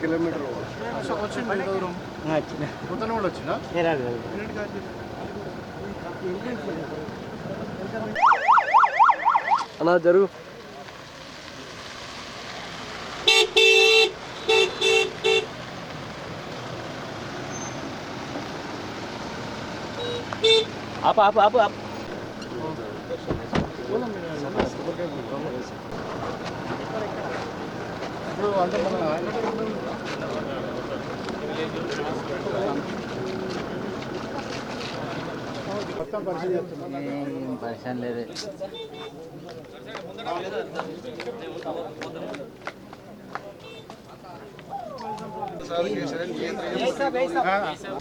Kilometre. వచ్చింది దూరం. కొత్త వాళ్ళు వచ్చినా అలా జరుగు. ఆపు ఆపు ఆపు ఆపు. ఇప్పుడు అంటే మన మొత్తం పరిచయం పరిచయం లేదు.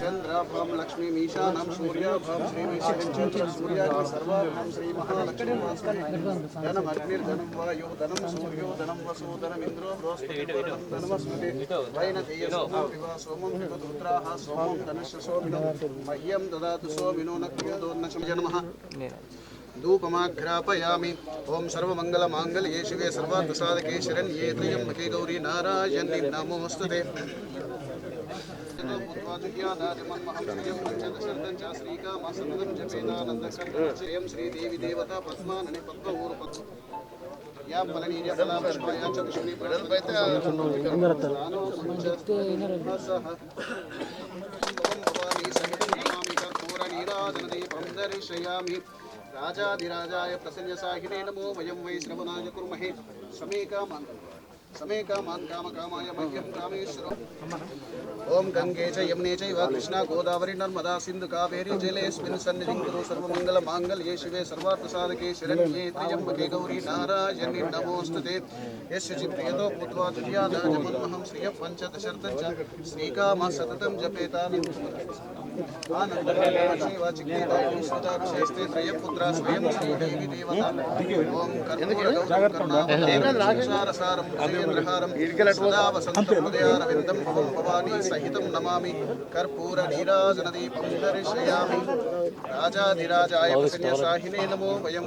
చంద్రాభాం లక్ష్మీమీశానం సూర్యాభాం శ్రీమేశ్వరం సూర్యాగ్ని సర్వాభాం శ్రీ అగ్నిర్ధనం వాయు ధనం సూర్యో ధనం వసో ధనం ఇంద్రో బృహస్పతి వైనతేయ సోమం వివా సోమం వివదుత్రాః సోమినో మహ్యం దదాతు సోమినో धूपमाघ्रापयामि ॐ सर्वमङ्गलमाङ्गल्ये शिवे सर्वार्थसाधके शरण्ये त्र्यम्बके गौरी नारायणि नमोऽस्तु ते श्रीकामासनदं श्रीदेवी देवता पद्माननि पद्मऊरु पद्म या फलनीर्यफला पुष्पाया च कुशुनी दर्शयामि राजाधिराजाय प्रसन्नसाहिने नमो वयं वै श्रवणाय कुर्महे। च यमुने चैव कृष्णा गोदावरी नर्मदा सिन्धु कावेरी जलेऽस्मिन् सन्निधिं कुरु सर्वमङ्गलमाङ्गल्ये शिवे सर्वार्थसाधके शरण्ये त्र्यम्बके गौरी नारायणि नमोऽस्तु ते यस्य चिप्रियतो भूत्वा तुर्यादाजमन्महं श्रियः श्रीकामः सततं जपेतानि। आनन्दशिवाचिकेताभिश्वताभिषेस्ते त्रयपुत्रा स्वयं श्रीदेवी देवता ॐ कर्पूरगौरकर्णासारसारं गजेन्द्रहारं सदा वसन्तं हृदयारविन्दं ॐ भवानी सहितं नमामि कर्पूरनीराजनदीपं दर्शयामि राजाधिराजाय प्रसन्नसाहिने नमो वयं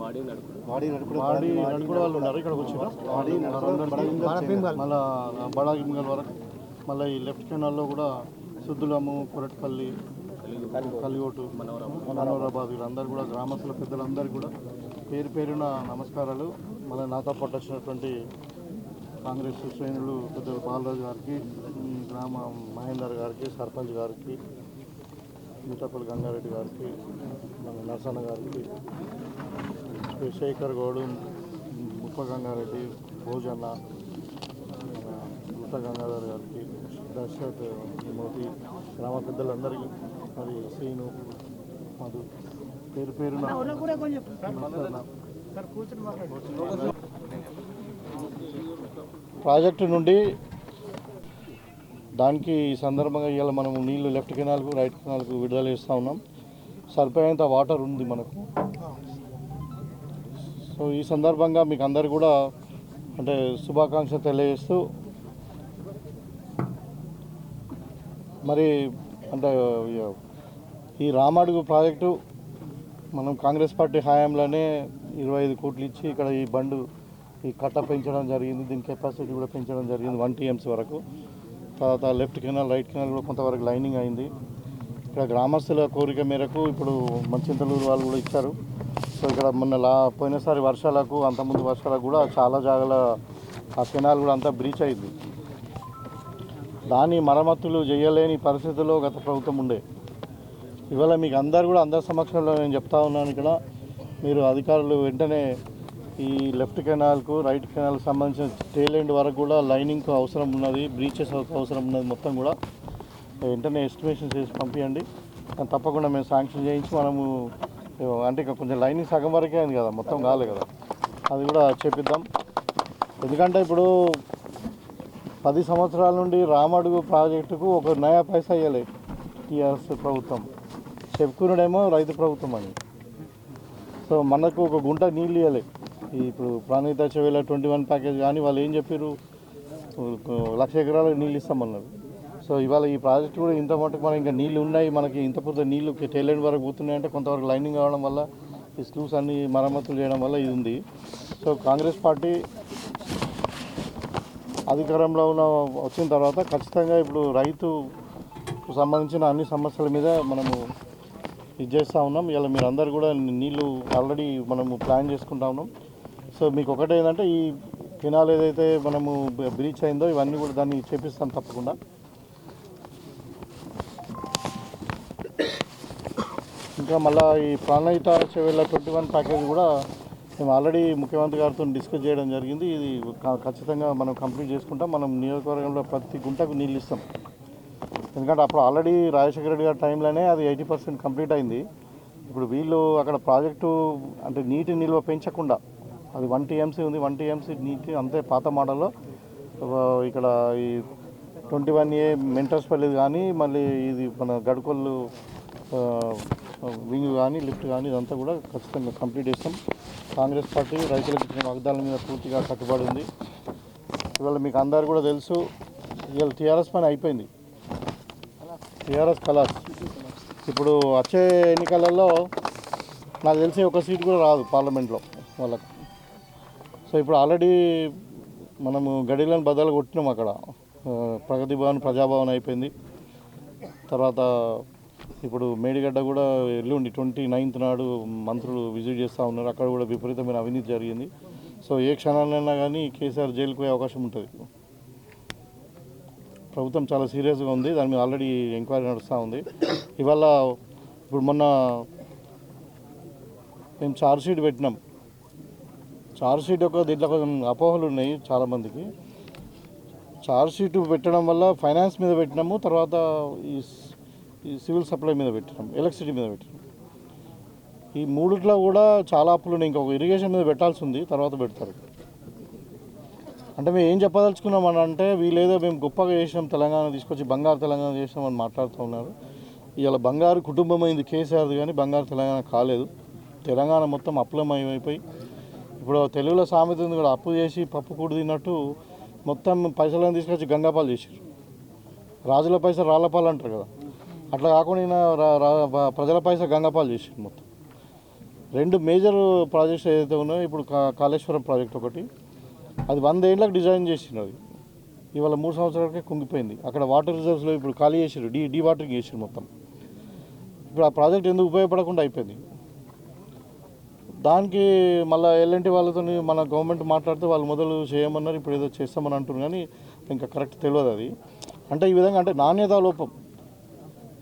వాడి నడుపుడు. వాడి నడుపుడు వాళ్ళు ఉన్నారు ఇక్కడ వచ్చిన వాడి మళ్ళా బడాగింగల్ వరకు మళ్ళీ ఈ లెఫ్ట్ కెనాల్లో కూడా సుద్దులము కొరటిపల్లి కలిగోటు మనోరాబాద్ వీళ్ళందరూ కూడా గ్రామస్తుల పెద్దలందరూ కూడా పేరు పేరున నమస్కారాలు. మళ్ళీ నాతో పాటు వచ్చినటువంటి కాంగ్రెస్ శ్రేణులు పెద్దలు బాలరాజు గారికి గ్రామ మహేందర్ గారికి సర్పంచ్ గారికి మిఠపల్లి గంగారెడ్డి గారికి మన నరసన్న గారికి శేఖర్ గౌడ్ ముప్ప గంగారెడ్డి భోజన్న మన ముత్త గంగాధర్ గారికి దశరథ్ మోదీ గ్రామ పెద్దలందరికీ మరి శ్రీను మధు పేరు పేరున. ప్రాజెక్టు నుండి దానికి ఈ సందర్భంగా ఇవాళ మనం నీళ్ళు లెఫ్ట్ కెనాల్కు రైట్ కెనాల్కు విడుదల చేస్తూ ఉన్నాం సరిపోయేంత వాటర్ ఉంది మనకు సో ఈ సందర్భంగా మీకు అందరు కూడా అంటే శుభాకాంక్షలు తెలియజేస్తూ మరి అంటే ఈ రామడుగు ప్రాజెక్టు మనం కాంగ్రెస్ పార్టీ హయాంలోనే ఇరవై ఐదు కోట్లు ఇచ్చి ఇక్కడ ఈ బండు ఈ కట్ట పెంచడం జరిగింది దీని కెపాసిటీ కూడా పెంచడం జరిగింది వన్ టీఎంసీ వరకు. తర్వాత లెఫ్ట్ కెనాల్ రైట్ కెనాల్ కూడా కొంతవరకు లైనింగ్ అయింది. ఇక్కడ గ్రామస్తుల కోరిక మేరకు ఇప్పుడు మంచింతలూరు వాళ్ళు కూడా ఇచ్చారు. సో ఇక్కడ మొన్న లా పోయినసారి వర్షాలకు అంతకుముందు వర్షాలకు కూడా చాలా జాగాల ఆ కెనాల్ కూడా అంతా బ్రీచ్ అయింది. దాని మరమ్మతులు చేయలేని పరిస్థితుల్లో గత ప్రభుత్వం ఉండే. ఇవాళ మీకు అందరు కూడా అందరి సమక్షంలో నేను చెప్తా ఉన్నాను ఇక్కడ. మీరు అధికారులు వెంటనే ఈ లెఫ్ట్ కెనాల్కు రైట్ కెనాల్కి సంబంధించిన టేల్ ఎండ్ వరకు కూడా లైనింగ్కు అవసరం ఉన్నది బ్రీచెస్ అవసరం ఉన్నది మొత్తం కూడా. వెంటనే ఎస్టిమేషన్ చేసి పంపించండి తప్పకుండా మేము శాంక్షన్ చేయించి మనము అంటే ఇంకా కొంచెం లైనింగ్ సగం వరకే అయింది కదా మొత్తం కాలే కదా. అది కూడా చేపిద్దాం ఎందుకంటే ఇప్పుడు పది సంవత్సరాల నుండి రామడుగు ప్రాజెక్టుకు ఒక నయా పైసా ఇవ్వలే టీఆర్ఎస్ ప్రభుత్వం. చెప్పుకున్నాడేమో రైతు ప్రభుత్వం అని. సో మనకు ఒక గుంట నీళ్ళు ఇవ్వలే ఇప్పుడు Pranahita Chevella twenty one package కానీ వాళ్ళు ఏం చెప్పారు లక్ష ఎకరాలకు నీళ్ళు ఇస్తామన్నారు. సో ఇవాళ ఈ ప్రాజెక్ట్ కూడా ఇంత మటుకు మనం ఇంకా నీళ్ళు ఉన్నాయి మనకి ఇంత పొద్దు నీళ్ళు టైలెంట్ వరకు పోతున్నాయంటే కొంతవరకు లైనింగ్ కావడం వల్ల ఈ స్లూస్ అన్ని మరమ్మతులు చేయడం వల్ల ఇది ఉంది. సో కాంగ్రెస్ పార్టీ అధికారంలో ఉన్న వచ్చిన తర్వాత ఖచ్చితంగా ఇప్పుడు రైతు సంబంధించిన అన్ని సమస్యల మీద మనము ఇది చేస్తూ ఉన్నాం. ఇలా మీరు అందరు కూడా నీళ్ళు ఆల్రెడీ మనము ప్లాన్ చేసుకుంటా ఉన్నాం. సో మీకు ఒకటే ఏంటంటే ఈ కెనాల్ ఏదైతే మనము బ్రీచ్ అయిందో ఇవన్నీ కూడా దాన్ని చేపిస్తాం తప్పకుండా. ఇంకా మళ్ళీ ఈ Pranahita Chevella twenty one package కూడా మేము ఆల్రెడీ ముఖ్యమంత్రి గారితో డిస్కస్ చేయడం జరిగింది. ఇది ఖచ్చితంగా మనం కంప్లీట్ చేసుకుంటాం. మనం నియోజకవర్గంలో ప్రతి గుంటకు నీళ్ళు ఇస్తాం. ఎందుకంటే అప్పుడు ఆల్రెడీ రాజశేఖర రెడ్డి గారి టైంలోనే అది ఎయిటీ పర్సెంట్ కంప్లీట్ అయింది. ఇప్పుడు వీళ్ళు అక్కడ ప్రాజెక్టు అంటే నీటి నిల్వ పెంచకుండా అది వన్ టీఎంసీ ఉంది వన్ టీఎంసీ నీటి అంతే పాత మోడల్లో ఇక్కడ ఈ ట్వంటీ వన్ ఏ మెంటర్స్పల్లి కానీ మళ్ళీ ఇది మన గడుకొల్లు వింగ్ కానీ లిఫ్ట్ కానీ ఇదంతా కూడా ఖచ్చితంగా కంప్లీట్ చేస్తాం. కాంగ్రెస్ పార్టీ రైతులకు ఇచ్చిన వాగ్దానాల మీద పూర్తిగా కట్టుబడి ఉంది. ఇవాళ మీకు అందరు కూడా తెలుసు ఇవాళ టీఆర్ఎస్ పని అయిపోయింది. టీఆర్ఎస్ కలాస్. ఇప్పుడు వచ్చే ఎన్నికలలో నాకు తెలిసి ఒక సీట్ కూడా రాదు పార్లమెంట్లో వాళ్ళకు. సో ఇప్పుడు ఆల్రెడీ మనము గడిలను బదలు కొట్టినాం అక్కడ. ప్రగతి భవన్ ప్రజాభవన్ అయిపోయింది. తర్వాత ఇప్పుడు మేడిగడ్డ కూడా ఎల్లుండి ట్వంటీ నైన్త్ నాడు మంత్రులు విజిట్ చేస్తూ ఉన్నారు. అక్కడ కూడా విపరీతమైన అవినీతి జరిగింది. సో ఏ క్షణాలైనా కానీ కేసీఆర్ జైలుకు పోయే అవకాశం ఉంటుంది. ప్రభుత్వం చాలా సీరియస్గా ఉంది. దాని మీద ఆల్రెడీ ఎంక్వైరీ నడుస్తూ ఉంది. ఇవాళ ఇప్పుడు మొన్న మేము చార్జ్ షీట్ పెట్టినాం. చార్జ్ షీట్ యొక్క దీంట్లో కొంచెం అపోహలు ఉన్నాయి చాలామందికి చార్జ్ షీట్ పెట్టడం వల్ల ఫైనాన్స్ మీద పెట్టినాము. తర్వాత ఈ ఈ సివిల్ సప్లై మీద పెట్టినాం ఎలక్ట్రిసిటీ మీద పెట్టినాం. ఈ మూడిట్లో కూడా చాలా అప్పులు ఉన్నాయి ఇంకొక ఇరిగేషన్ మీద పెట్టాల్సి ఉంది తర్వాత పెడతారు. అంటే మేము ఏం చెప్పదలుచుకున్నాం అని అంటే వీళ్ళేదో మేము గొప్పగా చేసినాం తెలంగాణ తీసుకొచ్చి బంగారు తెలంగాణ చేసినాం అని మాట్లాడుతూ ఉన్నారు. ఇవాళ బంగారు కుటుంబం అయింది కేసీఆర్ది కానీ బంగారు తెలంగాణ కాలేదు. తెలంగాణ మొత్తం అప్పులమయం ఇప్పుడు తెలుగులో సామెత ఉంది కూడా అప్పు చేసి పప్పు కూడు తిన్నట్టు మొత్తం పైసలను తీసుకొచ్చి గంగాపాలు చేశారు రాజుల పైసలు రాళ్ళపాలు అంటారు కదా. అట్లా కాకుండా ఈయన రా- ప్రజల పైస గంగాపాలు చేసారు మొత్తం. రెండు మేజర్ ప్రాజెక్ట్స్ ఏదైతే ఉన్నాయో ఇప్పుడు కాళేశ్వరం ప్రాజెక్ట్ ఒకటి అది వంద ఏళ్ళకి డిజైన్ చేసిండు అది. ఇవాళ మూడు సంవత్సరాలకే కుంగిపోయింది. అక్కడ వాటర్ రిజర్వ్స్లో ఇప్పుడు ఖాళీ చేసారు డీ డీ వాటరింగ్ చేసారు మొత్తం. ఇప్పుడు ఆ ప్రాజెక్ట్ ఎందుకు ఉపయోగపడకుండా అయిపోయింది? దానికి మళ్ళీ ఎల్ఎన్టీ వాళ్ళతో మన గవర్నమెంట్ మాట్లాడితే వాళ్ళు మొదలు చేయమన్నారు ఇప్పుడు ఏదో చేస్తామని అంటున్నారు కానీ ఇంకా కరెక్ట్ తెలియదు అది. అంటే ఈ విధంగా అంటే నాణ్యత లోపం.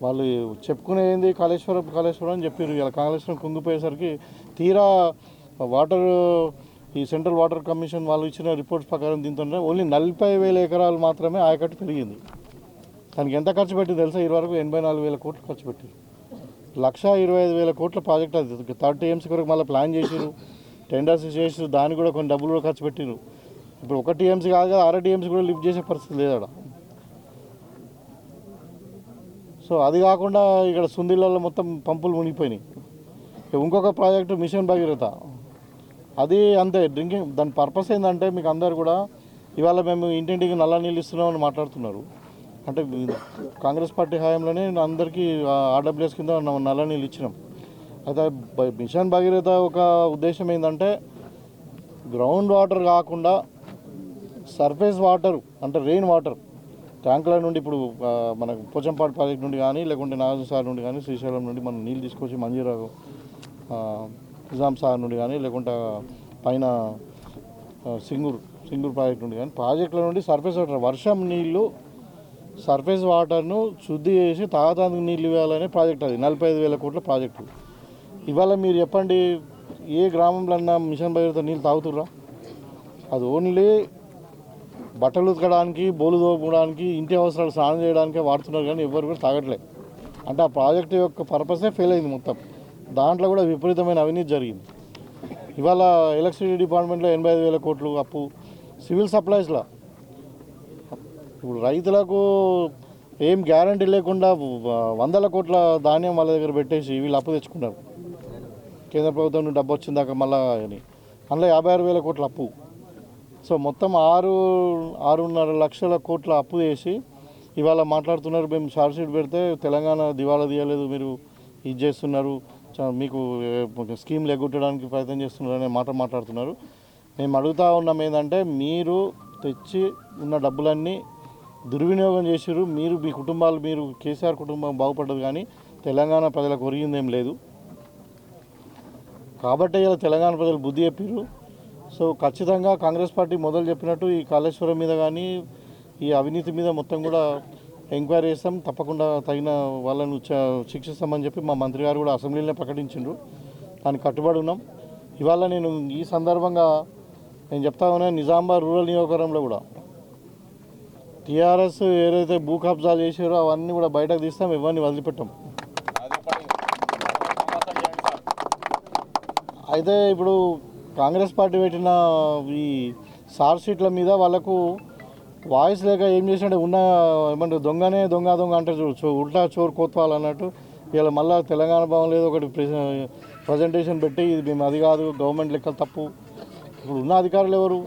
వాళ్ళు చెప్పుకునేది కాళేశ్వరం కాళేశ్వరం అని చెప్పారు. ఇలా కాళేశ్వరం కుంగిపోయేసరికి తీరా వాటర్ ఈ సెంట్రల్ వాటర్ కమిషన్ వాళ్ళు ఇచ్చిన రిపోర్ట్స్ ప్రకారం దీంతో ఓన్లీ నలభై వేల ఎకరాలు మాత్రమే ఆయకట్టు పెరిగింది. దానికి ఎంత ఖర్చు పెట్టింది తెలుసా? ఇరవై వరకు ఎనభై నాలుగు వేల కోట్లు ఖర్చు పెట్టారు. లక్ష ఇరవై ఐదు వేల కోట్ల ప్రాజెక్ట్ అది. థర్డ్ టీఎంసీ కొరకు మళ్ళీ ప్లాన్ చేసిరు టెండర్స్ చేసిరు దానికి కూడా కొన్ని డబ్బులు కూడా ఖర్చు పెట్టిరు ఇప్పుడు ఒక టీఎంసీ కాదు కదా ఆరో టీఎంసీ కూడా లిఫ్ట్ చేసే పరిస్థితి లేదు అక్కడ సో అది కాకుండా ఇక్కడ సుందిళ్ళలో మొత్తం పంపులు మునిగిపోయినాయి. ఇంకొక ప్రాజెక్టు మిషన్ భగీరథ. అది అంతే డ్రింకింగ్ దాని పర్పస్ ఏంటంటే మీకు అందరు కూడా ఇవాళ మేము ఇంటింటికి నల్ల నీళ్ళు ఇస్తున్నామని మాట్లాడుతున్నారు. అంటే కాంగ్రెస్ పార్టీ హయాంలోనే అందరికీ ఆర్డబ్ల్యూఎస్ కింద నల్ల నీళ్ళు ఇచ్చినాం. అయితే మిషన్ భగీరథ ఒక ఉద్దేశం ఏంటంటే గ్రౌండ్ వాటర్ కాకుండా సర్ఫేస్ వాటర్ అంటే రెయిన్ వాటర్ ట్యాంకుల నుండి ఇప్పుడు మనకు మన పోచంపాడు ప్రాజెక్ట్ నుండి కానీ లేకుంటే నాగార్జున సార్ నుండి కానీ శ్రీశైలం నుండి మనం నీళ్ళు తీసుకొచ్చి మంజీరావు నిజాం సార్ నుండి కానీ లేకుంటే పైన సింగూర్ సింగూర్ ప్రాజెక్ట్ నుండి కానీ ప్రాజెక్టుల నుండి సర్ఫేస్ వాటర్ వర్షం నీళ్ళు సర్ఫేస్ వాటర్ను శుద్ధి చేసి తాగడానికి నీళ్ళు ఇవ్వాలనే ప్రాజెక్ట్ అది నలభై ఐదు వేల కోట్ల ప్రాజెక్టు. ఇవాళ మీరు చెప్పండి ఏ గ్రామంలో అన్నా మిషన్ భగీరథ నీళ్ళు తాగుతుర్రా? అది ఓన్లీ బట్టలు ఉతకడానికి బోలు తోముకోవడానికి ఇంటి అవసరాలు స్నానం చేయడానికే వాడుతున్నారు కానీ ఎవరు కూడా తాగట్లే. అంటే ఆ ప్రాజెక్ట్ యొక్క పర్పసే ఫెయిల్ అయింది మొత్తం. దాంట్లో కూడా విపరీతమైన అవినీతి జరిగింది. ఇవాళ ఎలక్ట్రిసిటీ డిపార్ట్మెంట్లో ఎనభై ఐదు వేల కోట్లు అప్పు. సివిల్ సప్లైస్లో. ఇప్పుడు రైతులకు ఏం గ్యారంటీ లేకుండా వందల కోట్ల ధాన్యం వాళ్ళ దగ్గర పెట్టేసి వీళ్ళు అప్పు తెచ్చుకున్నారు. కేంద్ర ప్రభుత్వం నుండి డబ్బు వచ్చిందాక మళ్ళా అని. అందులో యాభై ఆరు వేల కోట్ల అప్పు. సో మొత్తం ఆరు ఆరున్నర లక్షల కోట్ల అప్పు చేసి ఇవాళ మాట్లాడుతున్నారు. మేము షార్ట్ షీట్ పెడితే తెలంగాణ దివాలా తీయలేదు మీరు ఇది చేస్తున్నారు. చ- మీకు స్కీమ్లు ఎగ్గొట్టడానికి ప్రయత్నం చేస్తున్నారు అనే మాట మాట్లాడుతున్నారు. మేము అడుగుతా ఉన్నాం ఏంటంటే మీరు తెచ్చి ఉన్న డబ్బులన్నీ దుర్వినియోగం చేసిర్రు. మీరు మీ కుటుంబాలు మీరు కేసీఆర్ కుటుంబం బాగుపడ్డది కానీ తెలంగాణ ప్రజలకు ఒరిగిందేం లేదు. కాబట్టి ఇలా తెలంగాణ ప్రజలు బుద్ధి చెప్పారు సో ఖచ్చితంగా కాంగ్రెస్ పార్టీ మొదలు చెప్పినట్టు ఈ కాళేశ్వరం మీద కానీ ఈ అవినీతి మీద మొత్తం కూడా ఎంక్వైరీ చేస్తాం. తప్పకుండా తగిన వాళ్ళను చ- శిక్షిస్తామని చెప్పి మా మంత్రి గారు కూడా అసెంబ్లీలో ప్రకటించిండ్రు. దానికి కట్టుబడి ఉన్నాం. ఇవాళ నేను ఈ సందర్భంగా నేను చెప్తా ఉన్నా నిజామాబాద్ రూరల్ నియోజకవర్గంలో కూడా టీఆర్ఎస్ ఏదైతే భూ కబ్జాలు చేసారో అవన్నీ కూడా బయటకు తీస్తాం ఇవన్నీ వదిలిపెట్టాం. అయితే ఇప్పుడు కాంగ్రెస్ పార్టీ పెట్టిన ఈ సార్ సీట్ల మీద వాళ్ళకు వాయిస్ లేక ఏం చేసినట్టు ఉన్న ఏమంటారు దొంగనే దొంగ దొంగ అంటే చూ చో ఉల్టా చోరు కోత్వాలు అన్నట్టు ఇలా మళ్ళీ తెలంగాణ భవన్ లేదు ఒకటి ప్రజెంటేషన్ పెట్టి ఇది మేము అది కాదు గవర్నమెంట్ లెక్కలు తప్పు. ఇప్పుడు ఉన్న అధికారులు ఎవరు?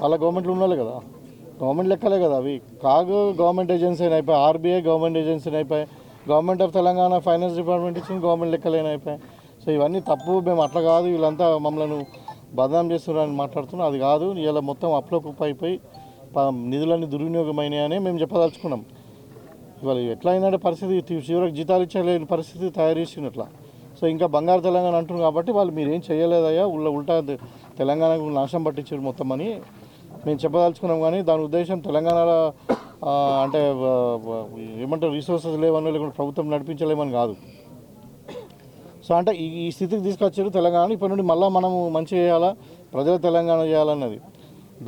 వాళ్ళ గవర్నమెంట్లో ఉన్నోళ్ళే కదా. గవర్నమెంట్ లెక్కలే కదా అవి. కాగు గవర్నమెంట్ ఏజెన్సీ అయిపోయి ఆర్బీఐ గవర్నమెంట్ ఏజెన్సీ అయిపోయి government of Telangana finance department ఇచ్చిన గవర్నమెంట్ లెక్కలేని అయిపోయాయి సో ఇవన్నీ తప్పు మేము అట్లా కాదు వీళ్ళంతా మమ్మల్ని బదనాం చేస్తున్నారని మాట్లాడుతున్నాం అది కాదు ఇలా మొత్తం అప్లోకుప్ అయిపోయి ప- నిధులన్నీ దుర్వినియోగమైనాయని మేము చెప్పదలుచుకున్నాం. ఇవాళ ఎట్లా అయిందంటే పరిస్థితి చివరికి జీతాలు ఇచ్చలేని పరిస్థితి తయారు చేసినట్లా సో ఇంకా బంగారు తెలంగాణ అంటున్నారు కాబట్టి వాళ్ళు మీరేం చేయలేదయ్యా ఉళ్ళ ఉల్టా తెలంగాణకు నాశనం పట్టించారు మొత్తం అని మేము చెప్పదలుచుకున్నాం కానీ దాని ఉద్దేశం తెలంగాణలో అంటే ఏమంటారు రీసోర్సెస్ లేవని లేకుంటే ప్రభుత్వం నడిపించలేమని కాదు. సో అంటే ఈ ఈ స్థితికి తీసుకొచ్చారు తెలంగాణ ఇప్పటి నుండి మళ్ళీ మనము మంచి చేయాలా? ప్రజల తెలంగాణ చేయాలన్నది.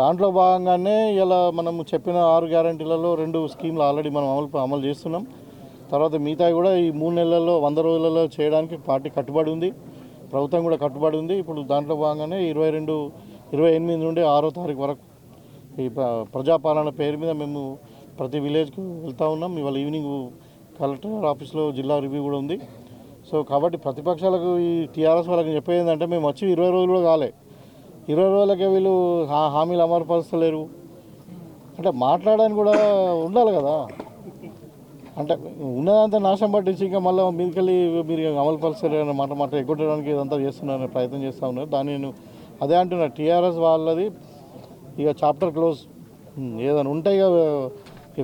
దాంట్లో భాగంగానే ఇలా మనము చెప్పిన ఆరు గ్యారంటీలలో రెండు స్కీమ్లు ఆల్రెడీ మనం అమలు అమలు చేస్తున్నాం. తర్వాత మిగతాయి కూడా ఈ మూడు నెలల్లో వంద రోజులలో చేయడానికి పార్టీ కట్టుబడి ఉంది. ప్రభుత్వం కూడా కట్టుబడి ఉంది. ఇప్పుడు దాంట్లో భాగంగానే ఇరవై రెండు ఇరవై ఎనిమిది నుండి ఆరో తారీఖు వరకు ఈ ప్రజాపాలన పేరు మీద మేము ప్రతి విలేజ్కి వెళ్తూ ఉన్నాం. ఇవాళ ఈవినింగ్ కలెక్టర్ ఆఫీస్లో జిల్లా రివ్యూ కూడా ఉంది. సో కాబట్టి ప్రతిపక్షాలకు ఈ టీఆర్ఎస్ వాళ్ళకి చెప్పేది ఏంటంటే మేము వచ్చి ఇరవై రోజులు కూడా కాలే. ఇరవై రోజులకే వీళ్ళు హా- హామీలు అమలుపరుస్తలేరు. అంటే మాట్లాడడానికి కూడా ఉండాలి కదా. అంటే ఉన్నదంతా నాశనం పట్టించి ఇంకా మళ్ళీ మీదకెళ్ళి మీరు అమలుపరచలేరు అనే మాట మాట ఎగ్గొట్టడానికి ఇదంతా చేస్తున్నారని ప్రయత్నం చేస్తూ ఉన్నారు. దాన్ని నేను అదే అంటున్నా టీఆర్ఎస్ వాళ్ళది ఇక చాప్టర్ క్లోజ్ ఏదైనా ఉంటాయి ఇక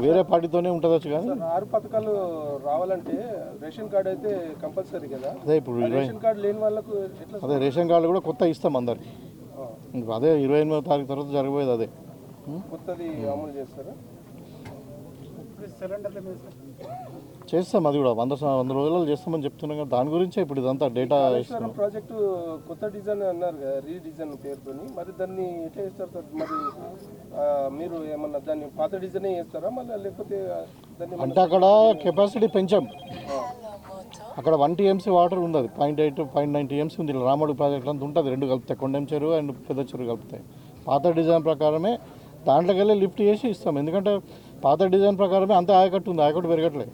వేరే పార్టీతోనే ఉంటుందచ్చు కానీ? ఆరు పథకాలు రావాలంటే రేషన్ కార్డు అయితే కంపల్సరీ కదా. అదే ఇప్పుడు రేషన్ కార్డు లేని వాళ్ళకు అదే రేషన్ కార్డు కూడా కొత్త ఇస్తాం అందరికి. అదే ఇరవై ఎనిమిదో తారీఖు తర్వాత జరగబోయేది అదే. కొత్తది అమలు చేస్తారా? చేస్తాం అది కూడా. వంద వంద రోజులలో చేస్తామని చెప్తున్నాం కదా దాని గురించే ఇప్పుడు ఇదంతా డేటా ప్రాజెక్టు కొత్త డిజైన్ అన్నారు కదా రీ డిజైన్ పేరుతోని. మరి దాన్ని ఎట్లా చేస్తారు సార్? మరి మీరు ఏమన్నా దాన్ని పాత డిజైనే చేస్తారా? మళ్ళీ లేకపోతే దాన్ని అంటే అక్కడ కెపాసిటీ పెంచాం. అక్కడ వన్ టీఎంసీ వాటర్ ఉంది అది point eight point nine TMC ఉంది. ఇలా రామడు ప్రాజెక్ట్ అంతా ఉంటుంది. రెండు కలుపుతాయి కొండెం చెరువు అండ్ పెద్ద చెరువు కలుపుతాయి పాత డిజైన్ ప్రకారమే దాంట్లోకి వెళ్ళి లిఫ్ట్ చేసి ఇస్తాం. ఎందుకంటే పాత డిజైన్ ప్రకారమే అంతే ఆయకట్టు ఉంది ఆయకట్టు పెరగట్లేదు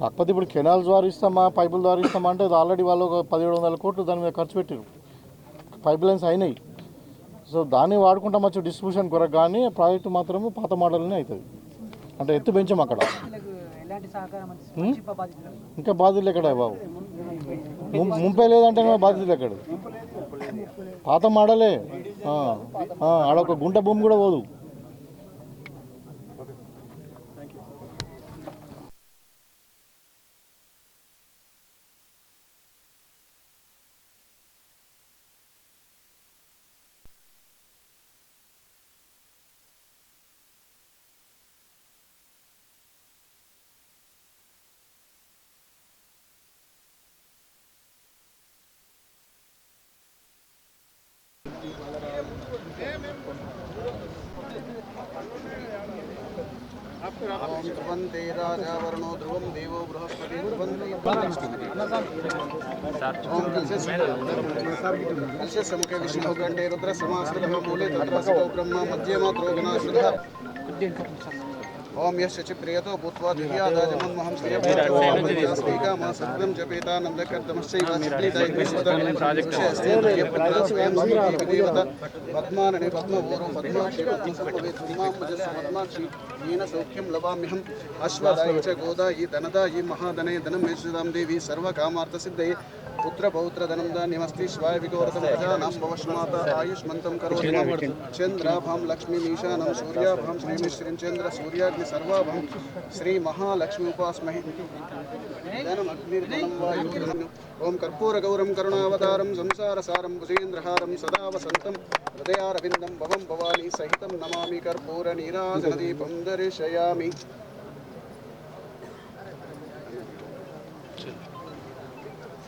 కాకపోతే ఇప్పుడు కెనాల్స్ ద్వారా ఇస్తామా పైపుల ద్వారా ఇస్తామా అంటే ఆల్రెడీ వాళ్ళు ఒక పదిహేడు వందల కోట్లు దాని మీద ఖర్చు పెట్టారు. పైప్ లైన్స్ అయినాయి. సో దాన్ని వాడుకుంటాం వచ్చి డిస్ట్రిబ్యూషన్ కొరకు కానీ ప్రాజెక్టు మాత్రము పాత మోడల్నే అవుతుంది అంటే ఎత్తు పెంచాం అక్కడ. ఇంకా బాధ్యతలు ఎక్కడ బాబు? ముంపే లేదంటే బాధ్యతలు ఎక్కడ? పాత మోడలే. ఆడ ఒక గుంట భూమి కూడా పోదు. वंदे राजा विष्णु ब्रह्म मध्यमा श्रद्धा ఓం యశ్చి ప్రియతో భూత్వా దివ్యాదాజమన్మహం శ్రీయమా సత్యం జపేతానందకర్దమశ్చైవాశ్రీదేవత పద్మానని పద్మవూరం పద్మాశ్రీన సౌఖ్యం లభామ్యహం అశ్వదాయ చ గోదాయి ధనదాయి మహాధనే ధనం మేషుదాం దేవి సర్వకామార్థసిద్ధయే धनं देवी सर्वकामार्थसिद्धये पुत्रपौत्रधनं धान्यमस्ति शिवाय विगोरतं प्रजानां भवश्माता आयुष्मन्तं करोति। चन्द्राभां लक्ष्मीमीशानं सूर्याभां श्रीमिश्रीं चन्द्र सूर्याग्नि सर्वाभां श्रीमहालक्ष्मी उपास्महे। धनमग्निर्धनं वायुर्धनम् ॐ कर्पूरगौरं करुणावतारं संसारसारं भुजेन्द्रहारं सदा वसन्तं हृदयारविन्दं भवं भवानी सहितं नमामि कर्पूरनीराजनदीपं दर्शयामि।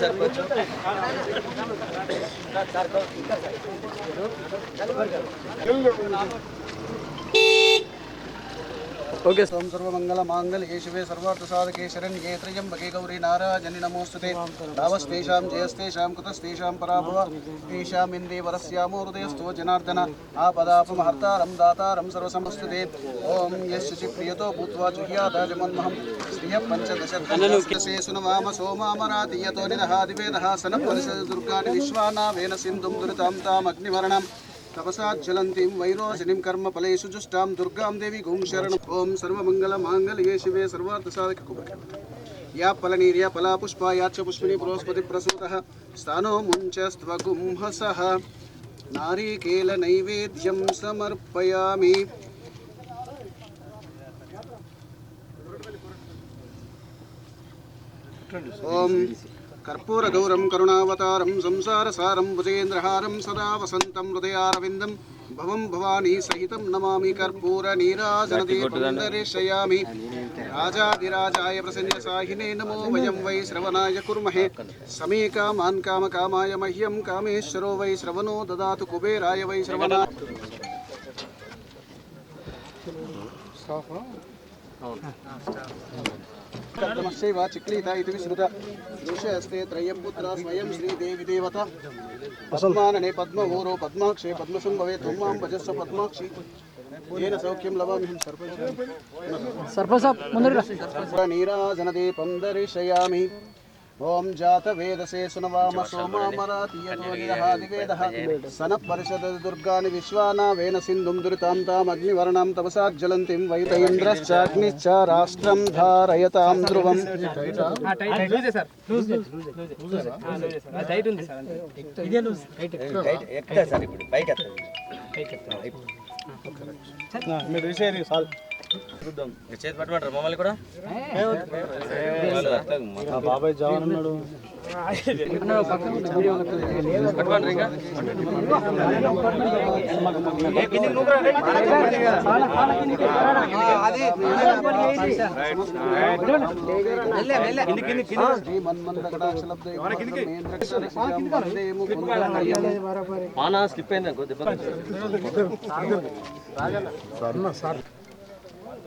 सरपंच ఓకే. ఓం సర్వమంగళమాంగళ్యే శివే సర్వార్థసాధకే శరణ్యే త్రయంబకే గౌరీ నారాజని నమోస్తుతే రావస్తేషాం జయస్తేషాం కృతస్తేషాం పరాభవ తేషాం ఇందే వరస్యామో హృదయస్థో జనార్దన ఆపదాపమహర్తారం దాతారం సర్వసమస్తుతే ఓం యశి ప్రియతో భూత్వా జుహ్యాదాజమన్మహం శ్రియ పంచదశే సునవామ సోమామరాతీయతో నిదహాదివేదః సనపరిషద దుర్గాని విశ్వానావేన సింధుం దురితాం తామగ్నివర్ణం తపసాజ్వలంతిం వైరోజనిం కర్మ ఫలేషు జుష్టాం దుర్గాం దేవి గుం శరణం ఓం సర్వమంగళ మాంగళ్యే శివే సర్వార్థ సాధక యా ఫలనీర్య ఫలా పుష్ప యాచ పుష్పిణి బృహస్పతి ప్రసూత స్థానో ముంచస్త్వగుంహస నారీకేల నైవేద్యం సమర్పయామి ఓం కర్పూరగౌరం కరుణావతారం సంసారసారం భుజేంద్రహారం సదా వసంతం హృదయారవిందం భవం భవానీ సహితం నమామి కర్పూర నీరాజనదీపందరిశయామి రాజాదిరాజాయ ప్రసన్న సాహినే నమో వయం వై శ్రవణాయ కుర్మహే సమే కామాన్ కామ కామాయ మహ్యం కామేశ్వరో వై శ్రవణో దదాతు కుబేరాయ వై శ్రవణ స్టాఫ్ నమశ్చైవ చిక్లీత ఇది విశ్రుత దృశ్యస్తే త్రయం పుత్ర స్వయం శ్రీదేవి దేవత పద్మాననే పద్మహోరో పద్మాక్షే పద్మశుంభవే తుమ్మాం భజస్వ పద్మాక్షి ఏన సౌఖ్యం లవామి సర్పస సర్పస నీరాజనదే పందరిషయామి ఓం జాత వేదసే సునవామ సోమామరాతీయోనిరహాదివేద సన పరిషద దుర్గాని విశ్వానా వేన సింధుం దురితాం తాం అగ్నివర్ణం తపసాజ్జలంతిం వైతేంద్రశ్చాగ్నిశ్చ రాష్ట్రం ధారయతాం ధ్రువం. మీరు చేతి బాబాయ్ స్లిప్ అయిందా కొద్దిగా సార్.